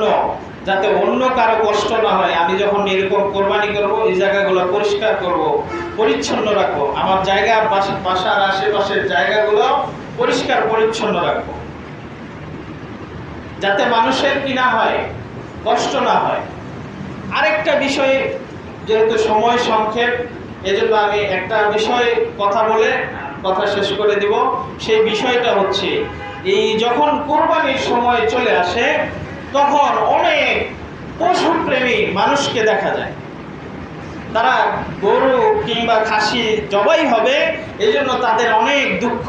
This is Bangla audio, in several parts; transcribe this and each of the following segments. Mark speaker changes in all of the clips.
Speaker 1: জন্য যাতে অন্য কারও কষ্ট না হয়। আমি যখন এরকম কোরবানি করব, এই জায়গাগুলো পরিষ্কার করব, পরিচ্ছন্ন রাখব, আমার জায়গা বাসার আশেপাশের জায়গাগুলো পরিষ্কার, পরিচ্ছন্ন রাখব। যাতে মানুষের কি না হয়, কষ্ট না হয়। আরেকটা বিষয় যেহেতু সময় সংক্ষেপ, এজন্য আমি একটা বিষয়ে কথা বলে কথা শেষ করে দিব। সেই বিষয়টা হচ্ছে, এই যখন কোরবানির সময় চলে আসে তখন অনেক পশুপ্রেমী মানুষকে দেখা যায়। তারা গরু কিংবা খাসি জবাই হবে এই জন্য তাদের অনেক দুঃখ।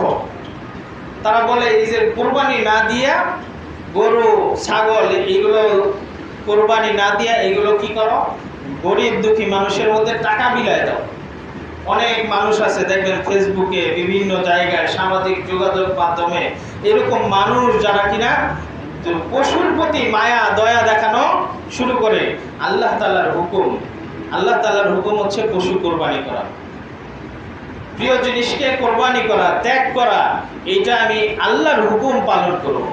Speaker 1: তারা বলে, এই যে কোরবানি না দিয়া গরু, ছাগল, এগুলো কোরবানি না দিয়া এগুলো কি করো? গরিব দুঃখী মানুষের মধ্যে টাকা বিলায় দাও। অনেক মানুষ আছে, দেখবেন ফেসবুকে বিভিন্ন জায়গায় সামাজিক যোগাযোগ মাধ্যমে এরকম মানুষ যারা কিনা পশুর প্রতি মায়া, দয়া দেখানো শুরু করে আল্লাহ তালার হুকুম। আল্লাহ তালার হুকুম হচ্ছে পশু কোরবানি করা। প্রিয় জিনিসকে কোরবানি করা, ত্যাগ করা, এইটা আমি আল্লাহর হুকুম পালন করব।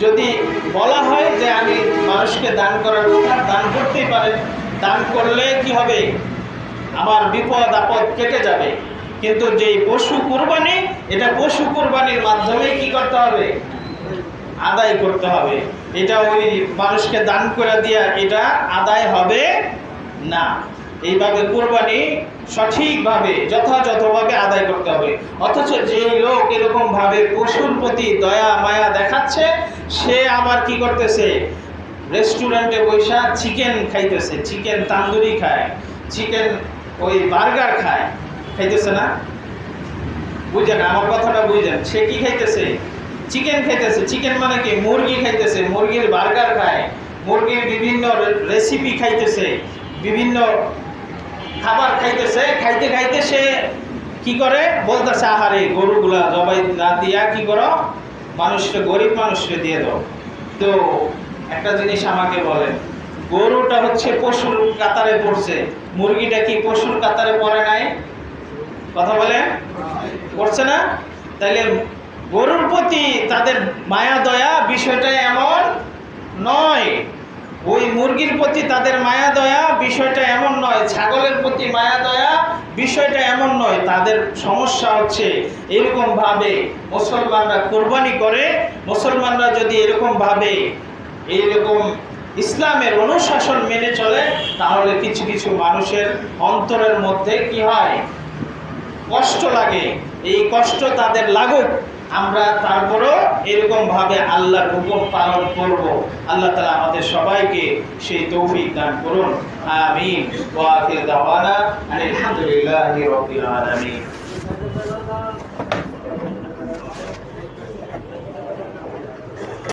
Speaker 1: যদি বলা হয় যে আমি মানুষকে দান করার কথা, দান করতেই পারে দান করলে কি হবে? আমার বিপদ, আপদ কেটে যাবে। কিন্তু যেই পশু কোরবানি, এটা পশু কোরবানির মাধ্যমে কি করতে হবে? আদায় করতে হবে। এটা ওই মানুষকে দান করে দিয়া এটা আদায় হবে না। এইভাবে কোরবানি সঠিকভাবে, যথাযথভাবে আদায় করতে হবে। অথচ যে লোক এরকমভাবে পশুর প্রতি দয়া, মায়া দেখাচ্ছে, সে আবার কি করতেছে? রেস্টুরেন্টে বৈশা চিকেন খাইতেছে, চিকেন তান্দুরি খায়, চিকেন ওই বার্গার খায়, খাইতেছে না? বুঝেন, আমার কথাটা বুঝেন। সে কি খাইতেছে? চিকেন খাইতেছে। চিকেন মানে কি? মুরগি খাইতেছে। মুরগির বার্গার খায়। মুরগির বিভিন্ন রেসিপি খাইতেছে। বিভিন্ন খাবার খাইতেছে। খাইতে খাইতে সে কি করে? বলতেছে, আহারে, গরুগুলা জবাই না দিয়া কি করো? মানুষকে, গরিব মানুষকে দিয়ে দাও। তো একটা জিনিস আমাকে বলেন গরুটা হচ্ছে পশুর কাতারে পড়ছে। মুরগিটা কি পশুর কাতারে পড়ে নাই? কথা বলে? করছে না? তাইলে গরুর প্রতি তাদের মায়া, দয়া বিষয়টা এমন নয়। ওই মুরগির প্রতি তাদের মায়া, দয়া বিষয়টা এমন নয়। ছাগলের প্রতি মায়া, দয়া বিষয়টা এমন নয়। তাদের সমস্যা হচ্ছে এরকম ভাবে মুসলমানরা কোরবানি করে। মুসলমানরা যদি এরকম ভাবে এইরকম ইসলামের অনুশাসন মেনে চলে, তাহলে কিছু কিছু মানুষের অন্তরের মধ্যে কি হয়? কষ্ট লাগে। এই কষ্ট তাদের লাগুক। আমরা তারপরও এরকম ভাবে আল্লাহর হুকুম পালন করব। আল্লাহ তালা আমাদের সবাইকে সেই তৌফিক দান করুন। আমি আলহামদুলিল্লাহি